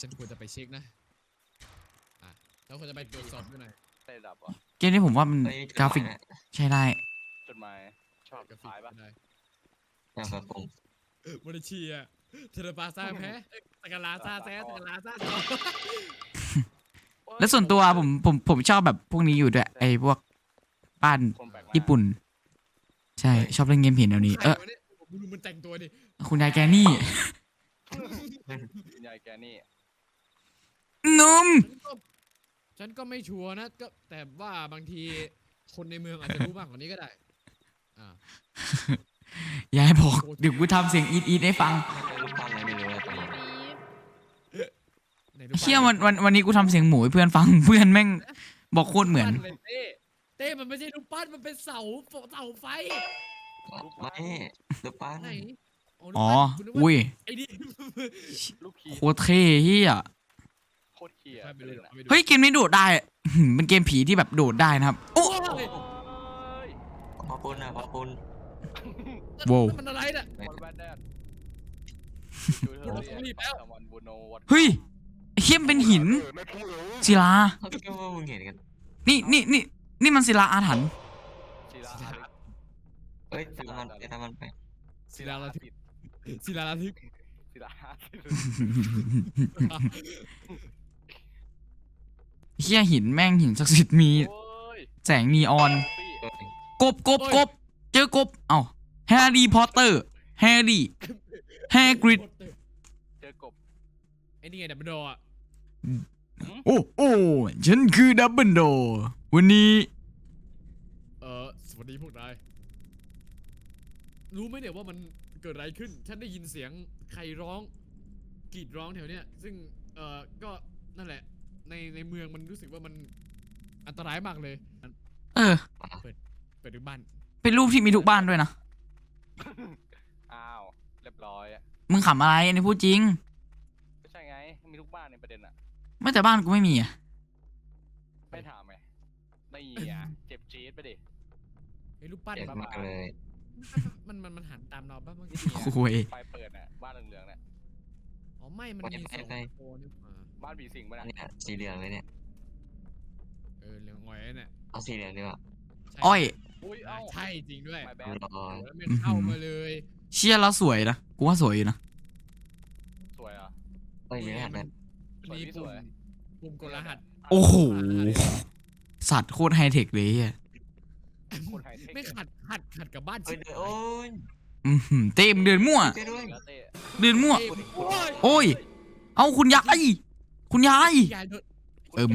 ฉันควรจะไปเช็คนะ อะ แล้วควรจะไปตรวจสอบด้วยหน่อย ได้ดับเหรอะเกมนี้ผมว่ามันเฮ้ยจดกราฟิกหมยน่ะใช้ได้ จดหมายชอบกราฟิกขายปะได้นะครับผมบริเชียเทเลปาซาแพ้เอ้ยสกาลาซาแซ่สกาลาซาแซ่แล้วส่วนตัวผมผมผมชอบแบบพวกนี้อยู่ด้วยไอ้พวกบ้านคนแปลกหน้าญี่ปุ่น ใช่ชอบเล่นเกมผีแนวนี้เออใครวะเนี่ยผมดูมันแต่งตัวดิคุณยายแกนี่ คุณยายแกนี่นุ่มฉันก็ฉันก็ไม่ชัวร์นะก็แต่ว่าบางทีคนในเมืองอาจจะรู้มากกว่านี้ก็ได้อ่า ยายบอกเดี๋ยวกูทำเสียงอีดอีดให้ฟังไม่รู้ฟังอะไรไม่รู้เลยตอนนี้ไหนดูป้าเชี่ยวันวันวันนี้กูทำเสียงหมูให้เพื่อนฟัง เพื่อนแม่งบอกโคตรเหมือน ปั้ลยเต้เต้มันไม่ใช่รูปปั้นมันเป็นเสาเสาไฟ ไม่รูปปั้นไหนรูป อ๋อปั้นกูนึกว่าอุ้ย ไอ้นี่ลูกคีโคตรเท่เฮียโคตรเคียไปดูไปดูเฮ้ย เกมนี้โดดได้หืมเป็นเกมผีที่แบบโดดได้นะครับ โอ้โอ้ยพอปุ้นนะพอปุ้นโว้ว มันอะไรน่ะวันแบนแดดเราต้องรีบแล้ววันบูโนวัดเฮ้ยไอ้เฮียมนเป็นหินศิลา เขาคิดว่ามึงเห็นกัน นี่นี่นี่นี่มันศิลาอาถรรพ์ศิลาเอ้ยตามมันไปตามมันไปศิลาระทึก ศิลาระทึกศิลาเฮียหินแม่งหินศักดิ์สิทธิ์มีโอ้ยแสงนีออนเอ้ยกบกบกบเจอกบ เอ้าแฮร์รี่พอตเตอร์แฮร์รี่แฮกริดเจอกบไอ้นี่ไงดับเบิลดอร์อะโอ้โอ้ฉันคือดับเบิลโดวันนี้ เออสวัสดีพวกนายรู้ไหมเนี่ยว่ามันเกิดอะไรขึ้น ฉันได้ยินเสียงใครร้องกรีดร้องแถวเนี้ย ซึ่งเออก็นั่นแหละ ในในเมืองมันรู้สึกว่ามันอันตรายมากเลยอันเออ เปิดดูบ้าน เป็นรูปที่มีทุกบ้านด้วยนะ อ้าว เรียบร้อยอะมึงขำอะไรอันนี้พูดจริงไม่ใช่ไง มีทุกบ้านในประเด็นอะไม่แต่บ้านกูไม่มีอะไม่ถามไงนี่อะ เจ็บจี๊ดไปดิไอ้รูปปั้นเจ็บมันมากเลย มันมันมันหันตามเราบ้างบางทีโอ้ยไฟเปิดน่ะบ้านเหลืองๆน่ะอ๋อไม่ มันมีสองโคนนี่หว่าบ้านผีสิงมันอันน่ะเนี้ยสีเหลืองเลยเนี่ย เออเหลืองอ้อยเนี่ยเอาสีเหลืองดีกว่าใช่อ้อย อุ้ยอะเอ้าใช่จริงด้วยไม่แบดูนรอแล้วไม่เข้ามาเลยเชี่ยแล้วสวยนะ กูว่าสวยอยู่นะ สวยเหรอะ เอ้ยมีรหัสนั้นมันมีสปุ่วยมปุ่มกดรหัสโอ้โห สัตว์โคตรไฮเทคเลยอะ คนไทยเท่ไม่ขัดขัดขัดกับบ้านเอ้ชิยบเดี๋ยวโอ้ยอือหือเต้มงเดินมั่ว ช่วยด้วยแล้วเต้เดินมั่วเอ้ยโอ้ยโอ้ย เอาคุณยาย คุณยาย ยายโดนเอิ่ม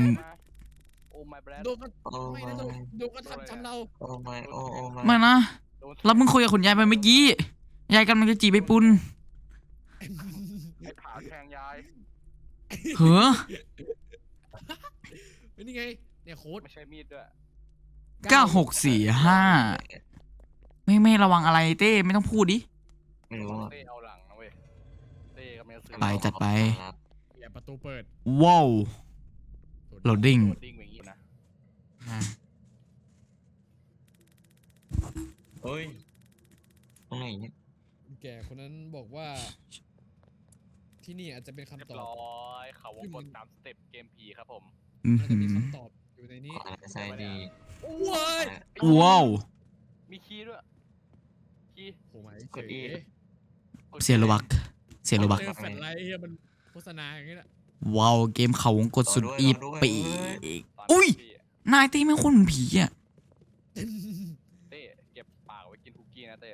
โอ้ my brand โดนก็โอ้ไม่ไม่นะโดนโดนก็ทำจำเราโอ้ไม่โอ้โอ้ไม่ไม่นะ โดนเราเพิ่งคุยกับคุณยายไปเมื่อกี้ ยายกำลังจะจีบไปปุนไอ้ผาแทงยายเหรอเป็นยังไงเนี่ยโค้ดไม่ใช่มีดด้วย เก้าหกสี่ห้า ไม่ไม่ระวังอะไรเต้ไม่ต้องพูดดิ ไม่รู้อะเต้เอาหลังนะเว้ยเต้กำลังจะซื้อไปจัดไป ครับอย่าประตูเปิดว้าว โหลดดิ้ง โหลดดิ้งอย่างงี้นะเฮ้ยตรงไหนเนี่ยแก่คนนั้นบอกว่า ที่นี่อาจจะเป็นเรียคำบตอบร้อยเขาวงกลตามสเต็ปเกมผีครับผมอื้อน่าจะหืมีอคำตอบ อยู่ในนี้ขวาซ้ายดีโว้ยว้าวมีคีย์ด้วย คีย์โหไหมกด E กดเสียระวักเสียระวักเจอแฟลชไลท์เฮียมันโฆษณาอย่างนี้แหละว้าวเกมเขาวงกดสุดอีปีตอนอุ้ยพี่อะนายเต้ไม่งโคนเหมือนผีอะเต้เก็บปากไว้กินคุกกี้นะเต้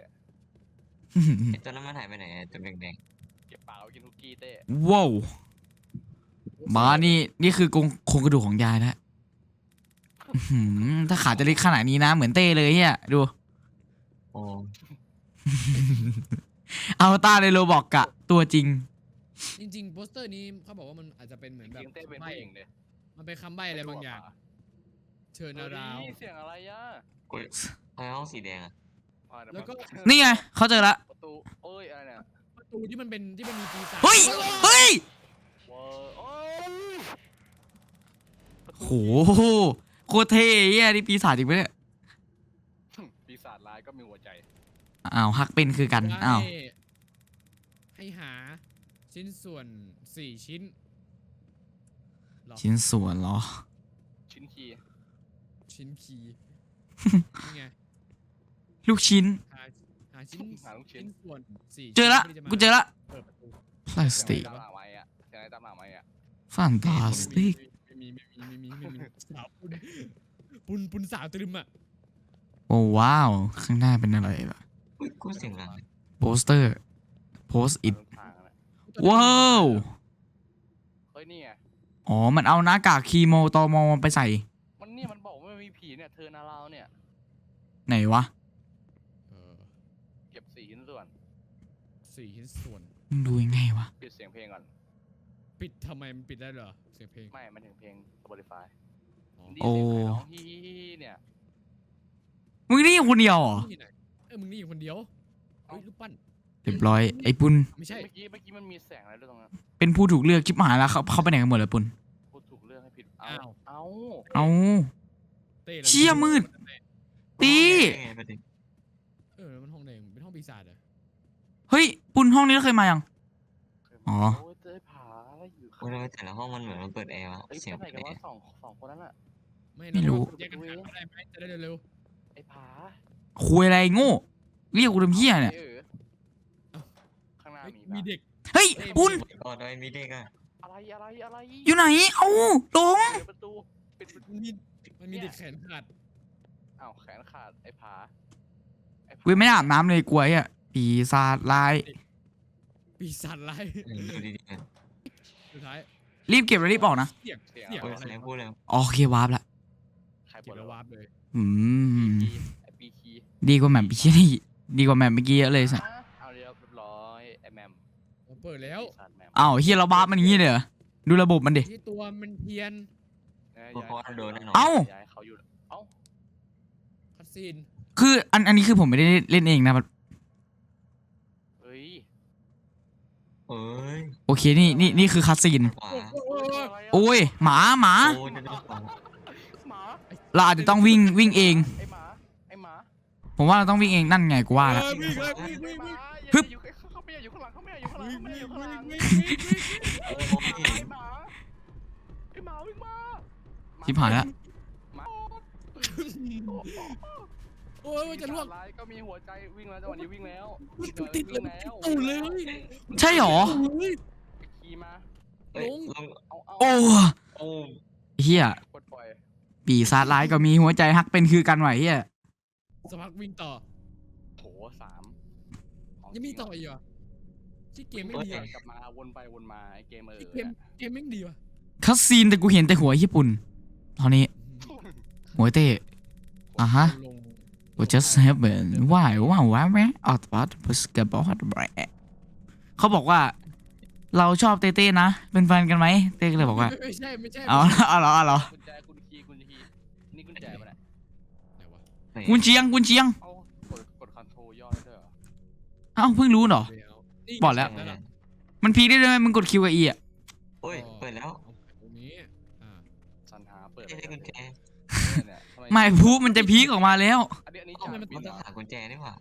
ไอ้ตัวนั้นมันหายไปไหนอะตัวแดงเก็บปากไว้กินคุกกี้เต้ว้าวมานี่นี่คือกรงโครงกระดูกของยายนะ อื้อหือถ้าขาจะเล็กขนาดนี้นะ เหมือนเต้เลยเฮียดูๆโอ้เอาตาในโรบอกกะ ตัวจริง จริงๆโปสเตอร์นี้เขาบอกว่ามันอาจจะเป็นเหมือนแบบจริงๆเต้เป็นใบ้ผู้หญิงเลยมันเป็นคำใบ้อะไรบางอย่าง เชิญนาราวเฮ้ยเสียงอะไรอะกดทำไมห้องสีแดงอะอ่าเดี๋ยแล้วก็ป๊บนี่ไงเขาเจอละประตูเอ้ยอะไรเนี่ยประตูที่มันเป็นที่มันมีปีศาจเฮ้ยเฮ้ยเวอร์โอ้ยประตูโห โคตรเท่เฮียนี่ปีศาจจริงปะเนี่ยปีศาจร้ายก็มีหัวใจ อ้าวฮักเป็นคือกันอ้าวให้ให้หาชิ้นส่วนสี่ชิ้นหรอชิ้นส่วนเหรอ ชิ้นคีย์ชิ้นคีย์นี่ไงลูกชิ้น หาหาชิ้นหาลูกชิ้นส่วนสี่เจอละชิ้นกูเจอละเปิดประตูพลาสติกตามหลังไว้อะเสียงอะไรตามหลังไว้อะฟันตาสติกไม่มีไม่มีไม่มีไม่มีสาวปุนปุนปุนสาวตรึมอะโอ้ว้าว ข้างหน้าเป็นอะไรล่ะกูเสียงอะไรโปสเตอร์โพสอิดว้าวเฮ้ยนี่ไงอ๋อ มันเอาหน้ากากคีโมตอมอไปใส่ มันนี่มันบอกว่ามันมีผีเนี่ยเธอนาเราเนี่ย ไหนวะเออเก็บสี่ชิ้นส่วนสี่ชิ้นส่วนมึงดูยังไงวะปิดเสียงเพลงก่อน ปิดทำไมมันปิดได้เหรอ เสียงเพลง ไม่มันถึงเพลง Spotify อ๋อดีเสียงใครร้องฮีฮีฮีเนี่ยมึงนี่คนเดียวเหรอนี่ไหนเออมึงนี่อยู่คนเดียวเฮ้ยรูปปั้นเรียบร้อยไอ้ปุนไม่ใช่ เมื่อกี้เมื่อกี้มันมีแสงอะไรด้วยตรงนั้นเป็นผู้ถูกเลือกชิบหายแล้วเขาเขาไปไหนกันหมดเลยปุนพูดถูกเรื่องให้ผิดเอาอ้าว เอาเอา เต้เชี่ยมืด ตีไงประเด็นเออมันห้องแดงเป็นห้องปีศาจเหรอเฮ้ยปุนห้องนี้เราเคยมายังอ๋อโอ้ยเต้ยผาอะไรอยู่ โอ้ยทำไมแต่ละห้องมันเหมือนมันเปิดแอร์วะเอ้ยเสียงไปไหนเปิดกันแอวะร์สองสองคนนั้นอะ ไม่ไม่รู้ แยกกันหาได้ไหมจะได้เร็วไอ้ผาคุยอะไรโง่เรียกกูทำเหี้ยเนี่ยเออข้างหๆน้าเฮ้ยมีมีปะเด็กเฮ้ยปุนอ๋อโดยมีเด็กอะอะไรอะไรอะไรอยู่ไหนเอ้าลงเปิดประตูปิดประตูมันมีมันมีเด็กแขนขาดอ้าวแขนขาดไอ้ผาไอ้ผาเว้ยไม่ได้อาบน้ำเลยกลัวไอะปีศาจลายปีศาจร้ายอืมดูดีๆกัน สุดท้ายรีบเก็บแล้วรีบออกนะเสียงเสียงเสียงโอ้ยอะไรใครพูดแล้วอ๋อโอเควาร์ปละใครเก็เปิบดแล้ววะวาร์ปเลยอืมไอ้ปีคีดีกว่าแมปเมื่อกี้นี่ดีกว่าแมปเมื่อกี้เยอะเลยสัสอะเอาเรียบร้อยไอ้แมมผมเปิดแล้วปีศาจแมมอ้าวเฮียเราวาร์ปมันอย่างงี้เลยเหรอดูระบบมันดิ ที่ตัวมันเทียนเนี่ยเพราะย้ายเขาโดนแน่นอนเอ้า ย้ายเขาอยู่เอ้าคัดซีนคืออันอันนี้คือผมไม่ได้เล่นเองนะเฮ้ย เอ้ยโอเคนี่นี่นี่คือคัสซีนขวาโอ้ยะไรอะโอ้ยหมาหมา โอ้ยเดินไปขวาหมาเราอาจจะต้องวิ่งวิ่งเอง ไอ้หมาไอ้หมาผมว่าเราต้องวิ่งเองนั่นไงกูว่าเอแล้วอวิ่งเลยไอ้วิ่งหวิ่งมาวิ่งอย่าฮึบอยู่เขาไม่อยากอยู่ข้างหลังเขาไม่อยากอยู่ข้างหลังวิ่งเขาไม่อยากวิ่อยู่งข้างหลัวิ่งงวิ่งวิ่งไอ้หมาไอ้หมาไอ้หมาวิ่งมาชิบหายแล้วหมาโอ้ยจะล่วงร้ายก็มีหัวใจวิ่งแล้วจังหวะนี้วิ่งแล้วติดเลยวิ่งแล้วตูดเลยใช่หรอขี่มาเอ้ยลงลงเอาเอาโอ้โอ้เฮียปลดปล่อยปีศาจร้ายก็มีหัวใจฮักเป็นคือกันไหวเฮียสักพักวิ่งต่อโถสามของยังมีจริต่ออีกเหรอที่เกมไม่วนดีไปอะกลับมาวนไปวนมาไอ้เกมเออที่เกมเกมไม่ดีว่ะคัสซีนแต่กูเห็นแต่หัวญี่ปุ่นตอนนี้หัวเต้อะฮะลง What just happened Why Why Why Why Out What Was the Bot เขาบอกว่า เราชอบเต้เต้นะ เป็นแฟนกันไหมเต้ก็เลยบอกว่าไม่ใช่ไม่ใช่เอาเอาเหรอเอาเหรอกุญแจคุณคีย์คุณคีย์นี่กุญแจปะเนี่ยไหนวะไหนกุนเชียงกุนเชียงเอากดกดคอนโทรลย่อได้ด้วยเหรอเอ้าเพิ่งรู้เหรอเดี๋ยวนี่บอกแล้วนั่นแหะมันพีคได้ด้วยไหมมึงกดคิวกับอีอะโอ้ยเปิดแล้วตรงนี้อ่าสันหาเปิดไม่ได้กุญแจเนี่ยทำ ไม่พูมันจะพีคออกมาแล้วอันนี้อันนี้เอ้าจ่ายมันบินต้องเหรอหากุญแจนี่หว่า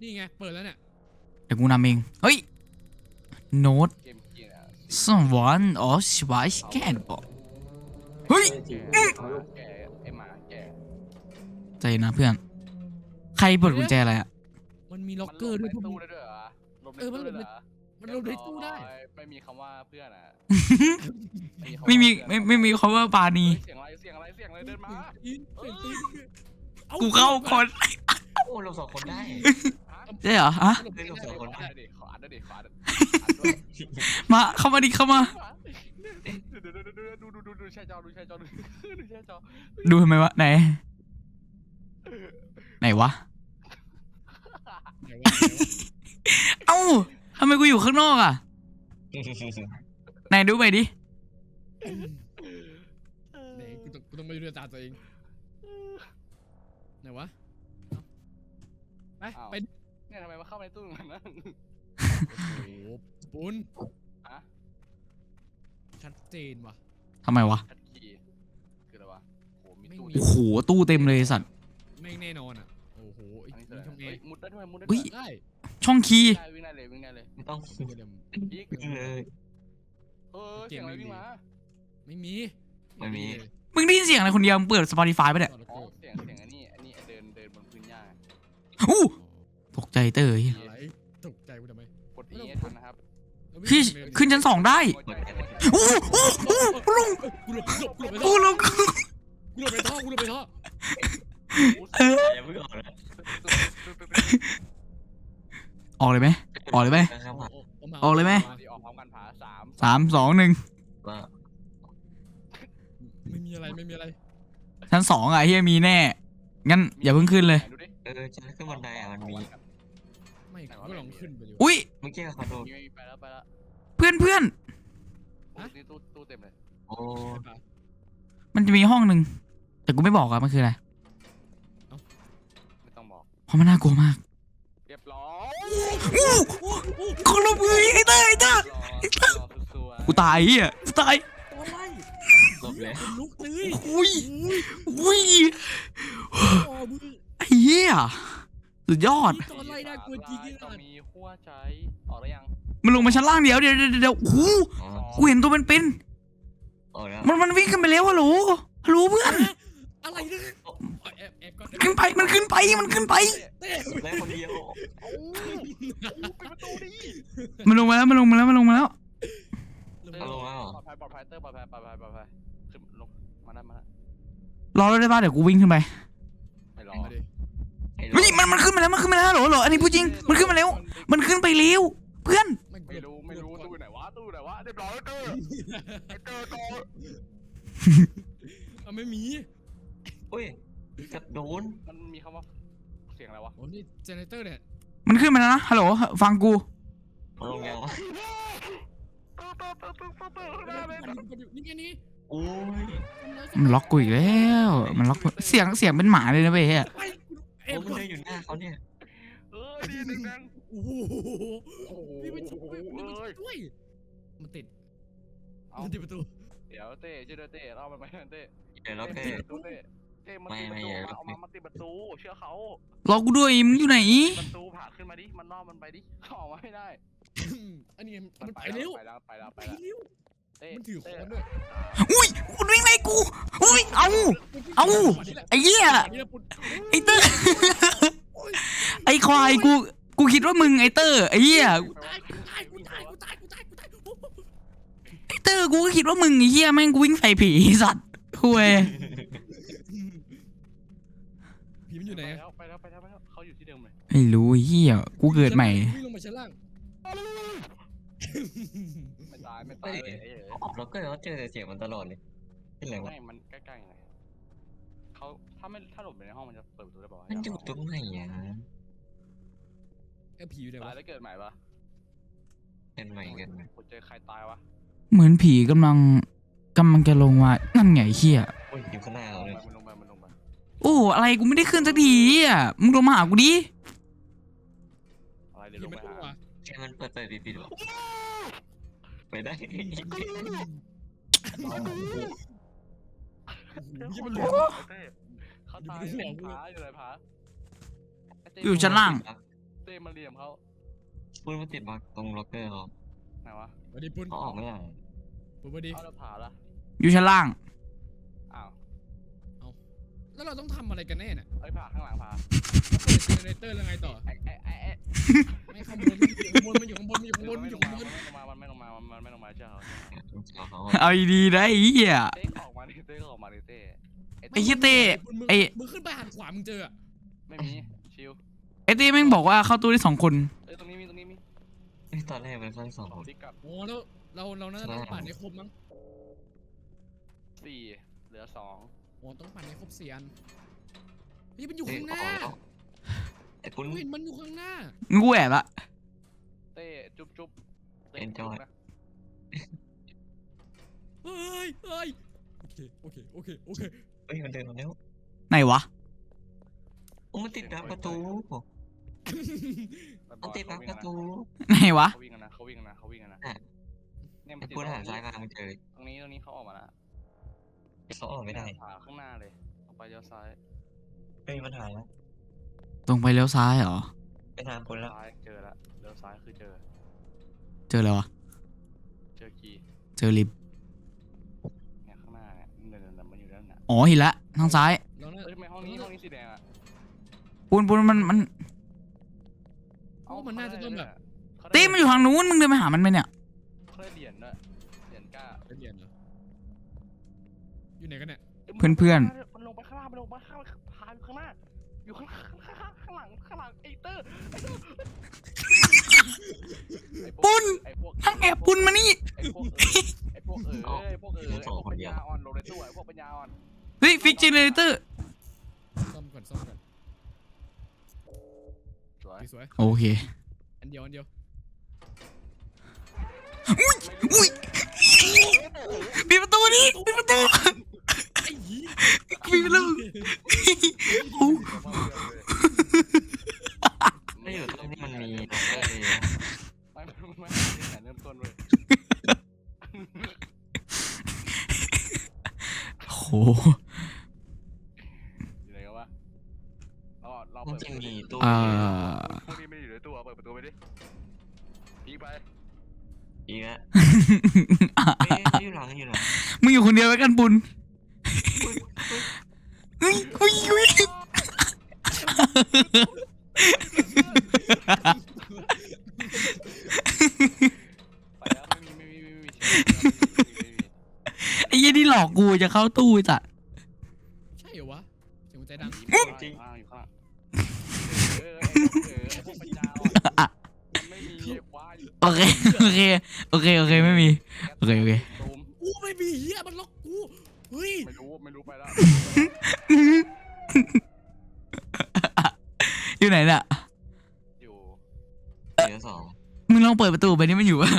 นี่ไงเปิดแล้วเนี่ยเดี๋ยวกูนำเองเฮ้ยโน้ต เกมจีนอะ someone or swipe scan บอกเฮ้ยแก่แก่ไอหมาแก่ใจเย็นนะเพื่อน ใครเปิดกุญแจอะไรอะมันมีล็อกเกอร์ด้วยพวกตู้มึงได้ด้วยเหรอลบในเออมันตู้หลได้บเหรอ มันลงในตู้ได้ไม่มีคำว่าเพื่อนอะไม่มีไม่ไม่มีคำว่าปานีเสียงอะไรเสียงอะไรเสียงอะไรเดินมาตีนเสียงตีนอกูเข้าคนโอ้เราสองคนได้ใช่เหรอฮะหลบเฮ้ยเราสองคนขอได้อัดดิขออัดดิขออัดอัดด้วยมาเข้ามาดิเข้ามาดูดูดูดูดูดูดูแชร์จอดูแชร์จอดูดูแชร์จอดูทำไมวะไหนไหนวะไหนวะไหนวะเอ้า ทำไมกูอยู่ข้างนอกอะไหนดูไปดิไหนกูต้องกูต้องไปดูด้วยตาตัวเองไหนวะเอาไปไปเนี่ยทำไมมาเข้าในตู้มันนะ โอ้โหปุนอะชัดเจนว่ะ ทำไมวะคัดคีย์คืออะไรวะโหมีตู้โอ้โหตู้เต็มเลยไอ้สัตว์ แม่งแน่นอนอะ โอ้โหไอ้อันนี้นี่คือทำไงเฮ้ยมุดได้ด้วยมุดได้อุ๊ด้วยย ได้ ช่องคีย์ได้วิ่งได้เลยวิ่งได้เลยไม่ต้องเดี๋ยวอีกวิ่งเลยเออเสียงอะไรวิ่งมาไม่มีไม่มีเลยมึงได้ยินเสียงอะไรคนเดียวมึงเปิด Spotify ไปะเนี่ยอ๋อเสียงเสียงอันนี้อันนี้เดินเดินบนพื้นหญ้าอู้ตกใจเตอร์เหี้ยอะไรตกใจกูทำไมกด E ให้ทันนะครับแล้ววิ่งพี่เดิขึ้นชั้นสองได้หัวใจหัวใจอู้อู้อู้ลุงกูหลบกูหลบกูหลบไปท่อู้อลุงกูหลบไปท่อกูหลบไปท่อเอออย่าเพิ่งออกนะ ออกเลยไหมออกเลยไหม นะครับว่าออกเลยไหมที่ออกพร้อมกันผาสามสามสองหนึ่งว่าไม่มีอะไรไม่มีอะไรชั้นสองอะเฮียมีแน่ งั้นอย่าเพิ่งขึ้นเลย ดูดิเออฉันขึ้นบันไดอะมันมีไม่กูก็ลองขึ้นไปดูอุ้ยเมื่อกี้เขาโดนมีไปแล้วไปแล้วเพื่อนเพื่อนโอ้นี่ตู้ตู้เต็มเลยโอ้ไปปะมันจะมีห้องหนึ่งแต่กูไม่บอกอะมันคืออะไรไม่ต้องบอกเพราะมันน่ากลัวมาก เรียบร้อย อู้คนละมือไอ้เตอร์ไอ้เตอร์เรียบร้อยสวยกูตายเฮียกูตายตัวอะไรหลบแล้วลุกเลยอุ้ยอุ้ยอ๋อมือไอ้เหี้ยสุดยอด ตอนไล่น่ากลัวจริงต้ออะงมีหัวใจออกแล้วยังมันลงมาชั้นล่างเดี๋ยวเดี๋ยวเดี๋ยวเดี๋ยวโอ้โหกูเห็นตัวเป็นเป็นออกแล้วมันมันวิ่งขึ้นไปแล้วฮัลโหลฮัลโหลเพื่อน อะไรนะแอบแอบก่อนขึ้นไปมันขึ้นไปมันขึ้นไป เต้แล้วคนเดียวโอ้ยปิดประตูดิมันลงมาแล้วมันลงมาแล้วมันลงมาแล้วเอาลงแล้วเหรอปลอดภัยปลอดภัยเตอร์ปลอดภัยปลอดภัยปลอดภัยขึ้นลงมาได้มาได้รอรถได้ป่ะเดี๋ยวกูวิ่งขึ้นไปไม่รอมาดิไอ้เฮ้ยมันมันขึ้นมาแล้วมันขึ้นมาแล้วฮัลโหลฮัลโหลอันนี้พูดจริงมันขึ้นมาแล้ว มันขึ้นไปเร็วเพื่อนไม่รู้ไม่รู้ตู้ไหนวะตู้ไหนวะเรียบร้อยเตอร์ไอ้เตอร์ก่อนเอาไม่มี เฮ้ยกระโดนมันมีคำว่าเสียงอะไรวะโอ้นี่เจเนเรเตอร์เนี่ยมันขึ้นมาแล้วนะฮัลโหลฟังกูมาลงยังวะนี่ไงนี่โอ้ยมันล็อกกูอีกแล้ว มันล็อกกูเสียงเสียงเป็นหมาเลยนะเว้ยเฮ้ยไปเอโอ้ฟมันเดินอยู่หน้าเขาเนี่ยเออดีหนึ่งนังโอ้โหโอ้โหนี่มันช่วยนี่มันเอ้ยช่วยมันติดเอามันติดประตูเดี๋ยวเต้ช่วยด้วยเต้เรามันไปเต้เดี๋ยวเราเต้ เต้ติดประตูเต้เต้มันติดประตูเอามามันติดประตูเชื่อเขารอกูด้วยมึงอยู่ไหนประตูผ่าขึ้นมาดิมันล่อมันไปดิเขาออกมาไม่ได้อันนี้มันไปเร็วไปแล้วไปแล้วไปไปแล้วเร็วเต้มันถือค้อนด้วยอุ้ยมันวิ่งไล่กูอุ้ยเอาเอาไอ้เหี้ยอันนี้แหละปุ่นไอ้เตอร์ไอ้ควายกูกูคิดว่ามึงไอ้เตอร์ไอ้เหี้ยตายกูตายกูตายกูตายกูตายกูตายโอ้โหไอ้เตอร์กูก็คิดว่ามึงไอ้เหี้ยแม่งกูวิ่งใส่ผีไอ้สัตว์คุย ผีมัน อยู่ไหนไปอะแล้วไปแล้วไปแล้วไปแล้วเขาอยู่ที่เดิมเลยไม่รู้ไอ้เหี้ยกูเกิดใหม่ วิ่งลงมาชั้นล่าง ไม่ตายไม่ตายเลยไอ้เอ๋ออกแล้วก็เขาเจอเสียงมันตลอดเลยเป็นไรวะไม่มันใกล้ๆไงเขาถ้าไม่ถ้าหลบไปในห้องมันจะเปิดประตูได้ป่าวะมันอยู่ตรงไหนอะไอ้ผีอยู่ไหนะตายวแล้วเกิดใหม่ปะเป็นใหม่กันไหมกูเจอใครตายวะเหมือนผีกำลังกำลังจะลงมานั่นไงไอ้เหี้ยโอ้ยอยู่ข้างหน้าเรา อ้อะไรกูไม่ได้ขึ้นสักทีอะมึงลงมาหากูดิอะไรเดี๋ยวผีลงมันไปอุ้มหาว่ะแค่มันเปิดเปิดปิดปิดวะไปได้ยี่มันหลเต้วมเขาตายในผาอยู่ไหนผาไเต้อยู่ชั้นล่าง เต้มาเหลี่ยมเขาพูดว่าติดบักตรงล็อกเกอร์เขาไหนวะสวัสดีปุ่นเขาออกไม่ได้ปุ่นสวัสดีเอาแล้วผาละอยู่ชั้นล่างอ้าว แล้วเราต้องทำอะไรกันแน่น่ะเอ้ยผาข้างหลังผาเปิดเจเนเรเตอร์แล้วไงต่อ ไอ้ไอ้ไอ้ไอ้ไม่ข้างบนมันอยู่ข้างบนมันอยู่ข้างบนมันอยู่ข้างบนมันอยู่ข้างบนมันไม่ลงมามันไม่ลงมามันไม่ลงมาเชื่อเขาเขาเขาเอาดีๆนะไอ้เหี้ย เต้ออกมาดิเต้ออกมาดิเต้ไอ้เหี้ยเต้ไอ้ มึงขึ้นไปหันขวามึงเจออะไม่มีชิวไอ้เต้แม่งบอกว่าเข้าตู้ได้สองคน เอ้ยตรงนี้มีตรงนี้มีเอ้ยตอนแรกมันค่อนสองสคองนติ๊กกับโอ้แล้วเราเราน่าจะต้องปั่นให้ครบมั้งสี่เหลือสอง โอ้ต้องปั่นให้ครบเสียนนี่มันอยู่เอ้ยข้างหออกน้าแล้วไอ้ปุ้นกูเห็นมันอยู่ข้างหน้ามึงกูแอบละเต้จุ๊บจุ๊บเต้ Enjoy นะเฮ้ยเฮ้ยโอเค โอเค โอเค โอเคเอ้ยมันเดินมาแล้วไหนวะ โอ้มันติดบักประตูมันติดบักประตูไหนวะ เขาวิ่งกันนะเขาวิ่งกันนะเขาวิ่งกันนะอะเนี่ยมัไอ้นติดปุ้นตรหันซ้ายมามึงเจอตรงนี้ตรงนี้เขาออกมาแล้ว เขาออกไม่ได้ผ่าข้างหน้าเลยออกไปเลี้ยวซ้ายเฮ้ยมันหายแล้วตรงไปเลี้ยวซ้ายเหรอ ไปทางปุ้นแล้วซ้ายเจอแล้วเลี้ยวซ้ายคือเจอ เจอแล้ววะเจอกีเเจอลิฟต์เนี่ยข้างหน้าเนี่ยเดินๆๆมันอยู่ด้านหน้าอ๋อเห็นละทางซ้ายลองนะเอ้ยทำไมห้องนี้ห้องนี้สีแดงอะปูนปูนมันมันเพราะว่ามันน่าจะต้องแบบ เขาได้ตีมันอยู่ทางนู้นมึงเดินไปหามันไหมเนี่ย เขาได้เหรียญด้วยเหรียญกล้า ไปเรียนเหรออยู่ ไหนกันเนี่ยเพื่อนๆ มันลงไปข้างล่างมันลงไปข้างล่างพาอยู่ข้างหน้าอยู่ข้างข้างข้างข้างหลังข้างหลังไอ้เตอร์ไอ้เตอร์ไอ้พวกปุ้น ไอ้พวกทางแอบปุนมานี่ ไอ้พวกเออไอ้พวกเออไอ้พวกเออไอ้พวกปัญญาอ่อนลงในตู้ไอ้พวกปัญญาอ่อนเฮ้ยฟิกเจเนเรเตอร์ ซ่อมก่อนซ่อมก่อนสวยสวยโอเค อันเดียวอันเดียวอุ้ยปิดประตูนี่ปิดประตู ไอ้ยี่ปิดประตูโอ้ไม่อยู่ตรงที่มันมีล็อกเกอร์เลยไม่ไม่ไม่ไม่เริ่มต้นเลยโหอยู่ไหนกันวะเราเรามันเปิดจะมีตู้เอ่อพวกนี้ไม่ได้อยู่ในตู้เอาเปิดประตูไปดิพีกไปอีกแล้วเอ้ยอยู่หลังอยู่หลังมึงอยู่คนเดียวไว้กันปุน เฮ้ยเฮ้ยเฮ้ยไปแล้วไม่มีไม่มีไม่มีไม่มีไอ้ยี่นี่หลอกกูจะเข้าตู้จ้ะใช่เหรอวะเสียงหัวใจดังจริงอยู่ข้างเออไอ้พวกเออพวกปัญญาอ่อนมันไม่มีว้ายโอเคโอเคโอเคโอเคไม่มี โอเคโอเค ตูมกูไม่มีเหี้ยมันล็อก เฮ้ยไม่รู้ไม่รู้ไปแล้วอยู่ไหนน่ะ อยู่เหลือสองมึงลองเปิดประตูไปนี่มันอยู่ปะ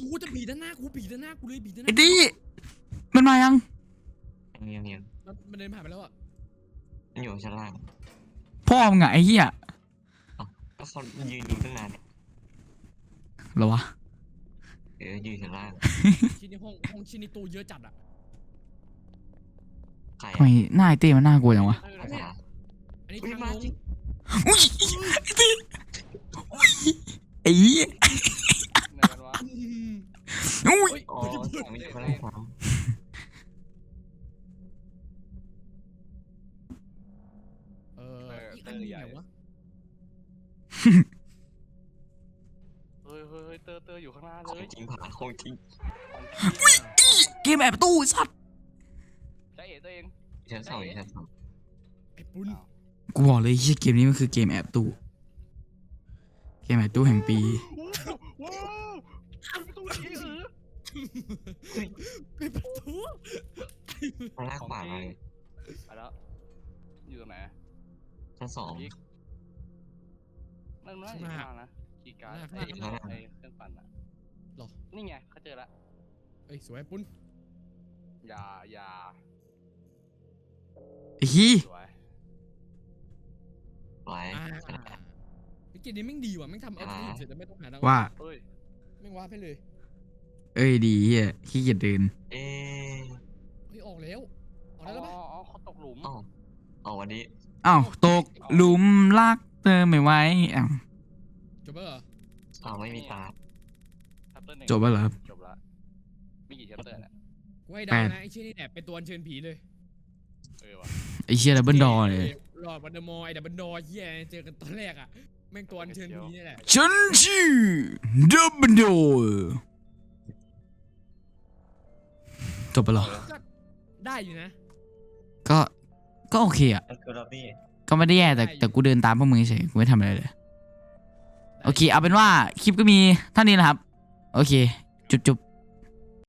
กูจะบีด้านหน้ากูบีด้านหน้ากูเลยบีด้านหไอ้น้าดิมันมายัง ยังยังยังมันมันเดินผ่านไปแล้วอะมันอยู่ชั้นล่างพ่อมึงอะไอ้เหี้ยก็เขายืนอยู่ตั้งนานเนี่ยเหรอวะเออยืนชั้นล่างชิ้นนี้ห้องห้องชิ้นนี้ตู้เยอะจัดอะ ใครทำไมอะหน้าไอ้เต้มันน่ากลัวจังวะเออใครเนี่ยอะอันนี้อุ๊ยทางมาลงจริงอุ้ยไอ้เต้อุ้ยไอ้เหี้ยไหนกันวะอืมอุ้ยเฮ้ยอ๋อกูจะพูดสามอยู่ข้างล่างครับเอออีกอันหนึงไหนวะเฮ้ยเฮ้ยเฮ้ยเตอร์เตอร์อยู่ข้างหน้าของเลยจริงผ่านของจริงเกมแอบประตู้สัตว์ ชั้นสองอยู่ชั้นสองไอ้ปุ้นกูบอกเลยเหี้ยเกมนี้มันคือเกมแอบตู้ เกมแอบตู้แห่งปี ว้าวประตูนี้เออปิดประตูมันลากขวามาเลยไปแล้ว อยู่ตรงไหนชั้นสองพีกนั่นน่าอยู่ข้างล่างนะคีย์การ์ดไอ้ไอ้เครื่องปั่นอะนี่ไงเขาเจอละเอ้ยสวยปุ้นยายาไอ้เหี้ยส วยไว้อ่าไอ้เกมนี้แม่งดีว่ะแม่งทำเอาที่เสร็จแต่ไม่ต้องหาทางว่าเฮ้ยแม่งว่าไปเลยเอ้ยดีเหี้ยขี้เกียจเดินเอ๊ะเฮ้ยออกแล้วออกอ๋อแล้วปะอ๋อเขาตกหลุมอ๋ออ๋อวันนี้ อ้าวตกหลุมรักเธอไม่ไหวอ้าวจบแล้วเหรออ๋อไม่มีตาชัปเตอร์หนึ่งจบแล้วเหรอครับ จบละมีกี่ชัปเตอร์เนี่ยกูให้เดาแปดนะไอ้เชี่ยนี่แหละเป็นตัวอัญเชิญผีเลย เออว่ะไอ้เชี่ยดับเบิลดอร์เลยหลอดบันเดอร์มอร์ไอ้ดับเบิลดอร์เฮียเจอกันตอนแรกอะแม่งตัวอัญเชิญผีนี่แหละฉันชื่อดับเบิลดอร์จบไปเหรอได้อยู่นะก็ก็โอเคอะมันคือล็อบบี้ก็ไม่ได้แย่แต่แต่กูเดินตามพวกมึงเฉยกูไม่ทำอะไรเลยโอเคเอาเป็นว่าคลิปก็มีเท่านี้นะครับ โอเค จุบจุบ